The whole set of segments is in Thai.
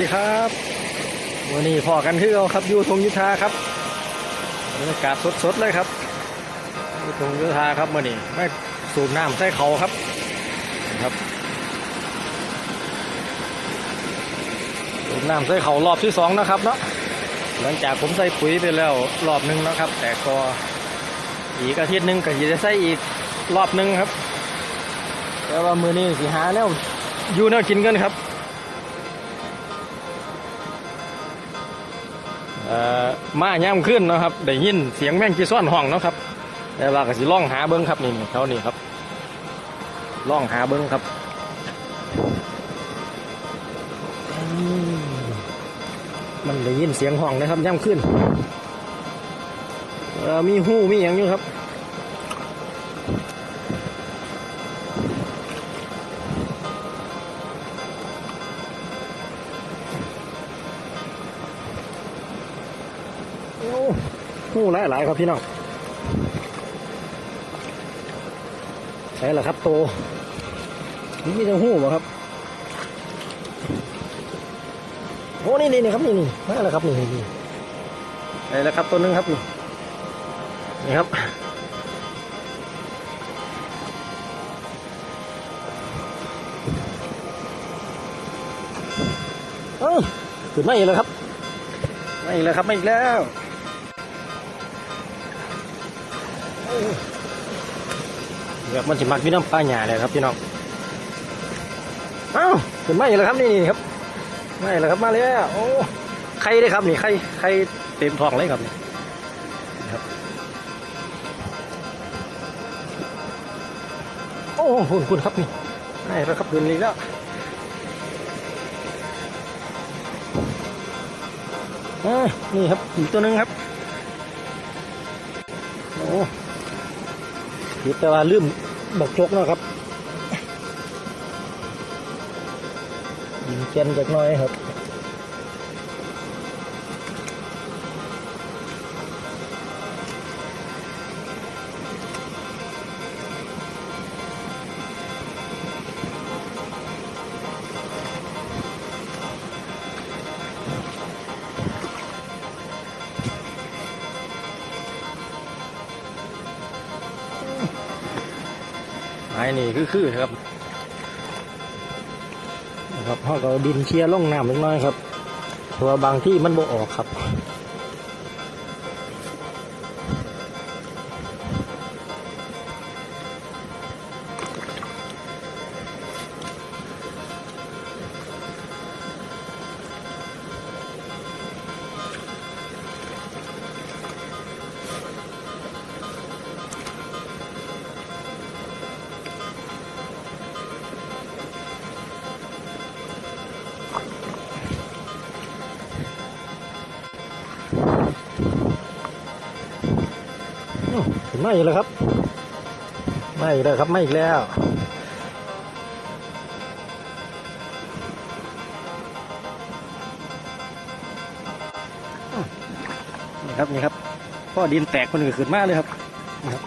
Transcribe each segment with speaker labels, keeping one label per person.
Speaker 1: สวัสดีครับวันนี้พอกันที่เราครับยูทงยุทธาครับบรรยากาศสดๆเลยครับยูทงยุทธาครับวันนี้ไม่สูบน้ำใส่เขาครับนะครับสูบน้ำใส่เขารอบที่สองนะครับเนาะหลังจากผมใส่ปุ๋ยไปแล้วรอบหนึงนะครับ แต่ก็อีกอาทิตย์หนึงก็จะใส่อีกรอบหนึงครับแต่ว่ามือนี้สิหาแล้วยู่แนวกินกันครับ มาย่ำขึ้นนะครับได้ยินเสียงแม่งจีซ่อนห้องนะครับแต่ว่าก็สิล่องหาเบิ้งครับนี่เขานี่ครับล่องหาเบิ้งครับมันได้ยินเสียงห้องนะครับย่ำขึ้นมีหู้มีอย่างอยู่ครับ หู้หลายหลายครับพี่น้องใช่ละครับโตนี่มีแต่หูบ่ครับโอ้นี่นี่ครับนี่นี่นั่นแหละครับนี่นี่นี่แล้วครับตัวนึงครับนี่นี่ครับเอ้าขึ้นมาอีกแล้วครับ ไมาอีกแล้วครับไมาอีกแล้ว แบบมันสิมักพี่น้ำปลาหยาเลยครับพี่น้องเอ้าขึ้นมาอีกแล้วครับนี่ครับมาอีกแล้วครับมาแล้วโอ้ไข่เลยครับนี่ไข่ไข่เต็มท้องเลยครับนี่ครับโอ้คุณคุณครับนี่ได้แล้วครับขึ้นอีกแล้วนี่ครับอีกตัวหนึงครับโอ้ คิดแต่ว่าลืมบอกจกนะครับยิงเจนจากน้อยครับายนี่คือคือครับนะครับพ่อก็เอาดินเชียร์ล่องน้ำเล็กน้อยครับเพราะว่าบางที่มันบ่ออกครับ ไหมอีกแล้วครับไหม่แล้วครับไหม่อีกแล้วนี่ครับนี่ครับพ่อดินแตกคนอื่นขึ้นมากเลยครับนี่ครับ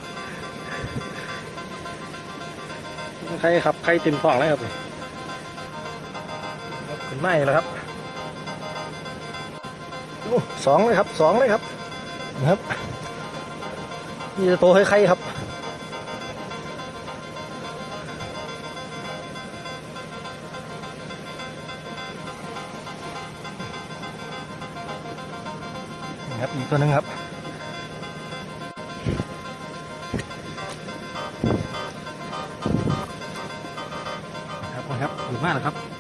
Speaker 1: ใครครับใครเต็มท้องเลยครับนี่ครับขึ้นไหมแล้วครับสองเลยครับสองเลยครับนะครับ นี่จะโตให้ใครครับนี่ครับอีกตัวหนึ่งครับครับครับดีมากเลยครับ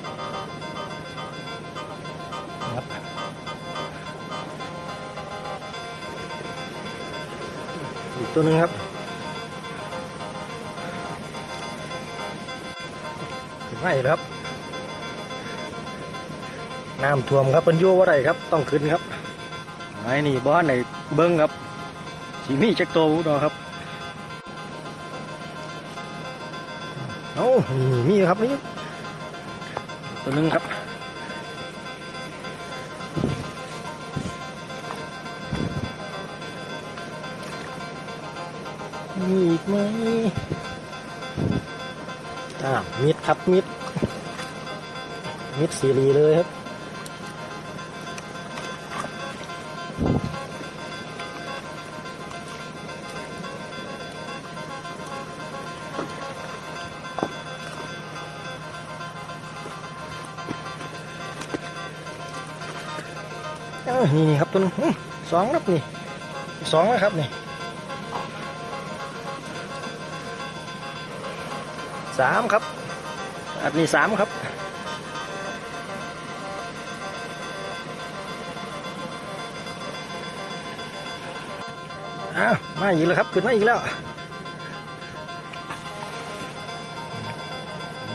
Speaker 1: อีกตัวหนึ่งครับขึ้นไม่ครับ น้ำท่วมครับเป็นอยั่วว่าไรครับ ต้องขึ้นครับไอ้นี่บ้านไหนเบิ้งครับสีมีจักโตวดอกครับโอ้นี่มีครับนี่ตัวหนึ่งครับ มีอีกไหมอ่ามิดครับมิด มิดซีรีเลยครับ นี่นี่ครับตัวนึงสองครับนี่สองนะครับนี่ สามครับ อันนี้สามครับอ้าวมาอีกแล้วครับ ขึ้นมาอีกแล้ว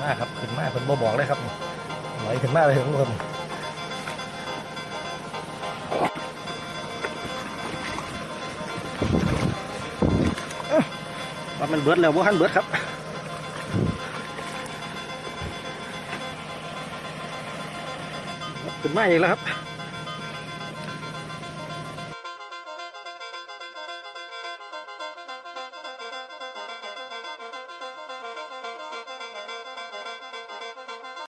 Speaker 1: มาครับ ขึ้นมาเพิ่นบ่บอกเลยครับไหลขึ้นมาเลยทุกคนว่ามันเบิดแล้วบ่ทันเบิดครับ ขึ้นมาอีกแล้วครับ